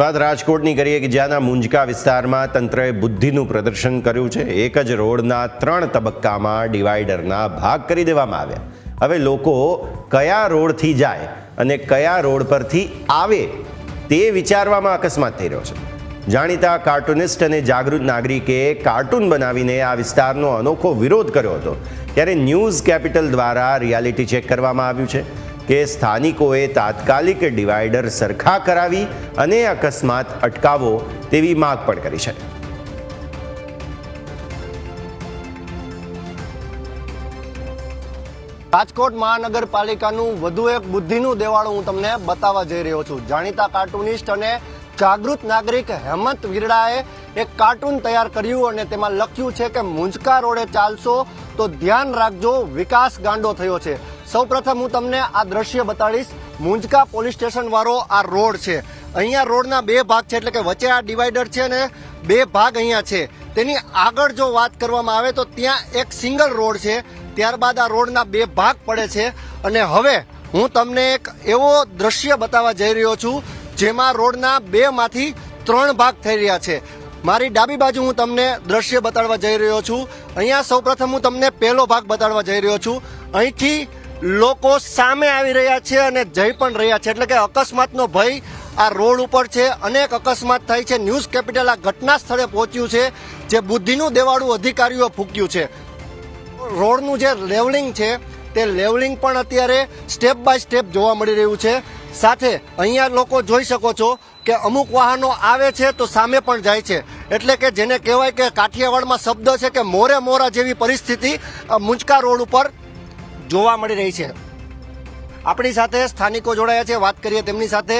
વાત રાજકોટની કરીએ કે જ્યાંના મુંજકા વિસ્તારમાં તંત્રએ બુદ્ધિનું પ્રદર્શન કર્યું છે. એક જ રોડના ત્રણ તબક્કામાં ડિવાઈડરના ભાગ કરી દેવામાં આવ્યા. હવે લોકો કયા રોડથી જાય અને કયા રોડ પરથી આવે તે વિચારવામાં અકસ્માત થઈ રહ્યો છે. જાણીતા કાર્ટુનિસ્ટ અને જાગૃત નાગરિકે કાર્ટૂન બનાવીને આ વિસ્તારનો અનોખો વિરોધ કર્યો હતો. ત્યારે ન્યૂઝ કેપિટલ દ્વારા રિયાલિટી ચેક કરવામાં આવ્યું છે. કે સ્થાનિકોએ તાત્કાલિક ડિવાઈડર સરખા કરાવી અને અકસ્માત અટકાવો તેવી માગ પણ કરી છે. રાજકોટ મહાનગરપાલિકાનું વધુ એક બુદ્ધિનું દેવાળું હું તમને બતાવવા જઈ રહ્યો છું. જાણીતા કાર્ટુનિસ્ટ અને જાગૃત નાગરિક હેમંત વિરડાએ એક કાર્ટૂન તૈયાર કર્યું અને તેમાં લખ્યું છે કે, મુંજકા રોડે ચાલશો તો ધ્યાન રાખજો, વિકાસ ગાંડો થયો છે. સૌપ્રથમ હું તમને આ દ્રશ્ય બતાડીશ. મુંજકા પોલીસ સ્ટેશન વાળો આ રોડ છે. અહીંયા રોડના બે ભાગ છે, એટલે કે વચ્ચે આ ડિવાઈડર છે ને બે ભાગ અહીંયા છે. તેની આગળ જો વાત કરવામાં આવે તો ત્યાં એક સિંગલ રોડ છે. ત્યારબાદ આ રોડના બે ભાગ પડે છે. અને હવે હું તમને એક એવો દ્રશ્ય બતાવવા જઈ રહ્યો છું, જેમાં રોડના બે માંથી ત્રણ ભાગ થઈ રહ્યા છે. મારી ડાબી બાજુ હું તમને દ્રશ્ય બતાડવા જઈ રહ્યો છું. અહીંયા સૌપ્રથમ હું તમને પહેલો ભાગ બતાડવા જઈ રહ્યો છું. અહીંથી લોકો સામે આવી રહ્યા છે અને જઈ પણ રહ્યા છે. એટલે કે અકસ્માતનો ભય આ રોડ ઉપર છે. અનેક અકસ્માત થાય છે. ન્યૂઝ કેપિટલ આ ઘટના સ્થળે પહોંચ્યું છે, જે બુદ્ધિનું દેવાળું અધિકારીઓ ફૂક્યું છે. રોડનું જે લેવલિંગ છે, તે લેવલિંગ પણ અત્યારે સ્ટેપ બાય સ્ટેપ જોવા મળી રહ્યું છે. સાથે અહીંયા લોકો જોઈ શકો છો કે અમુક વાહનો આવે છે તો સામે પણ જાય છે. એટલે કે જેને કહેવાય કે કાઠિયાવાડમાં શબ્દ છે કે મોરે મોરા જેવી પરિસ્થિતિ મુંચકા રોડ ઉપર જોવા મળી રહી છે. આપણી સાથે સ્થાનિકો જોડાયા છે વાત કરીએ તેમની સાથે.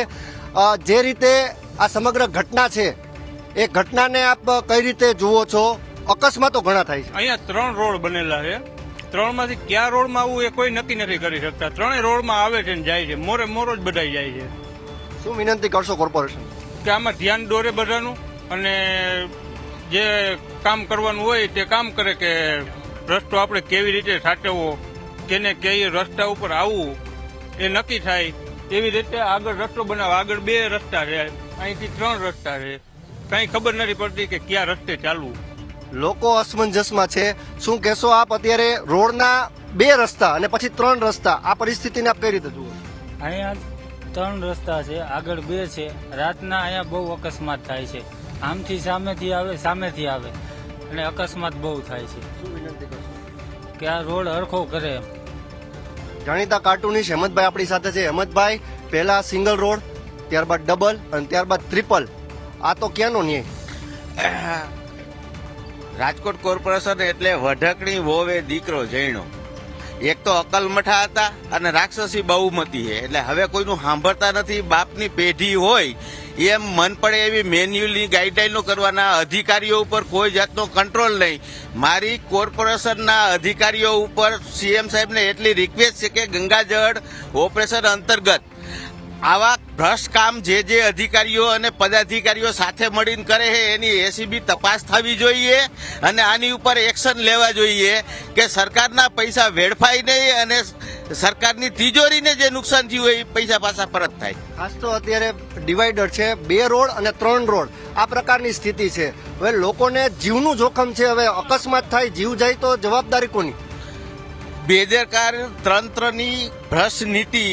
જે રીતે આ સમગ્ર ઘટના છે એ ઘટનાને આપ કઈ રીતે જુઓ છો? અકસ્માતો ઘણા થાય છે. અહીંયા ત્રણ રોડ બનેલા છે. ત્રણમાંથી કયા રોડમાં આવવું એ કોઈ નક્કી નથી કરી શકતા. ત્રણેય રોડમાં આવે છે ને જાય છે. મોરે મોરો જ બધાય જાય છે. શું વિનંતી કરશો કોર્પોરેશન? કે આમાં ધ્યાન દોરે બધાનું અને જે કામ કરવાનું હોય તે કામ કરે કે રસ્તો આપણે કેવી રીતે સાચવવો? કેને કે રસ્તા ઉપર આવવું એ નક્કી થાય એવી રીતે આગળ રસ્તો બનાવો. આગળ બે રસ્તા છે અહીંથી ત્રણ રસ્તા છે. કઈ ખબર નથી પડતી કે કયા રસ્તે ચાલવું. લોકો અસમંજસમાં છે. શું કહેશો આપ? અત્યારે રોડના બે રસ્તા અને પછી ત્રણ રસ્તા. આ પરિસ્થિતિને આપ કઈ રીતે જુઓ? અહીંયા ત્રણ રસ્તા છે આગળ બે છે. રાતના અહીંયા બહુ અકસ્માત થાય છે. આમથી સામેથી આવે સામેથી આવે. અને અકસ્માત બહુ થાય છે. શું વિનંતી કરશો? કે આ રોડ હરખો કરે એમ. જાણીતા કાર્ટુનિસ્ટ હેમંતભાઈ આપણી સાથે છે. હેમંતભાઈ, પહેલા સિંગલ રોડ ત્યારબાદ ડબલ અને ત્યારબાદ ટ્રિપલ આ તો ક્યાંનો ન્યાય? રાજકોટ કોર્પોરેશન એટલે વઢકણી વોવે દીકરો જૈણો. એક તો અકલમઠા હતા અને રાક્ષસી બહુમતી છે. એટલે હવે કોઈનું સાંભળતા નથી. બાપની પેઢી હોય એમ મન પડે એવી મેન્યુઅલની ગાઈડલાઈનો કરવાના અધિકારીઓ ઉપર કોઈ જાતનો કંટ્રોલ નહીં. મારી કોર્પોરેશનના અધિકારીઓ ઉપર સીએમ સાહેબને એટલી રિક્વેસ્ટ છે કે ગંગાજળ ઓપરેશન અંતર્ગત આવા ભ્રષ્ટ કામ જે જે અધિકારીઓ અને પદાધિકારીઓ સાથે મળીને કરે છે એની એસીબી તપાસ થવી જોઈએ અને આની ઉપર એક્શન લેવા જોઈએ કે સરકારના પૈસા વેડફાય નહીં અને સરકારની તિજોરીને જે નુકસાન થયું હોય એ પૈસા પાછા પરત થાય. ખાસ તો અત્યારે ડિવાઈડર છે બે રોડ અને ત્રણ રોડ. આ પ્રકારની સ્થિતિ છે. હવે લોકોને જીવનું જોખમ છે હવે અકસ્માત થાય જીવ જાય તો જવાબદારી કોની? બેદરકાર તંત્રની ભ્રષ્ટ નીતિ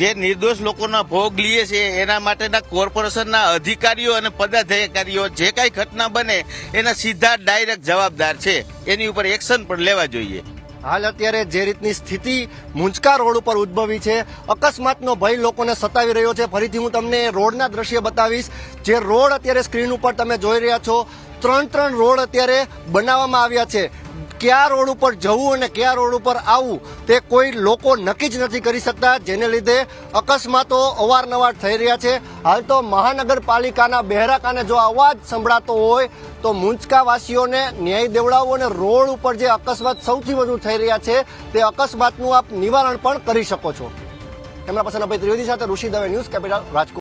જે નિર્દોષ લોકોના ભોગ લઈએ છીએ એના માટેના કોર્પોરેશનના અધિકારીઓ અને પદાધિકારીઓ જે કાંઈ ઘટના બને, એના સીધા ડાયરેક્ટ જવાબદાર છે. એની ઉપર એક્શન પણ લેવા જોઈએ. હાલ અત્યારે જે રીતની સ્થિતિ મુંજકા રોડ ઉપર ઉદ્ભવી છે, અકસ્માતનો ભય લોકોને સતાવી રહ્યો છે. ફરીથી હું તમને રોડના દ્રશ્ય બતાવીશ. જે રોડ અત્યારે સ્ક્રીન ઉપર તમે જોઈ રહ્યા છો, ત્રણ ત્રણ રોડ અત્યારે બનાવવામાં આવ્યા છે. કયા રોડ ઉપર જવું અને કયા રોડ ઉપર આવવું તે કોઈ લોકો નક્કી જ નથી કરી શકતા, જેને લીધે અકસ્માતો અવારનવાર થઈ રહ્યા છે. હાલ તો મહાનગરપાલિકાના બહેરાકાને જો અવાજ સંભળાતો હોય, તો મુંચકાવાસીઓને ન્યાય દેવડાવવો અને રોડ ઉપર જે અકસ્માત સૌથી વધુ થઈ રહ્યા છે, તે અકસ્માતનું આપ નિવારણ પણ કરી શકો છો. એમના પસંદ ત્રિવેદી સાથે ઋષિ દવે ન્યૂઝ, કેપિટલ રાજકોટ.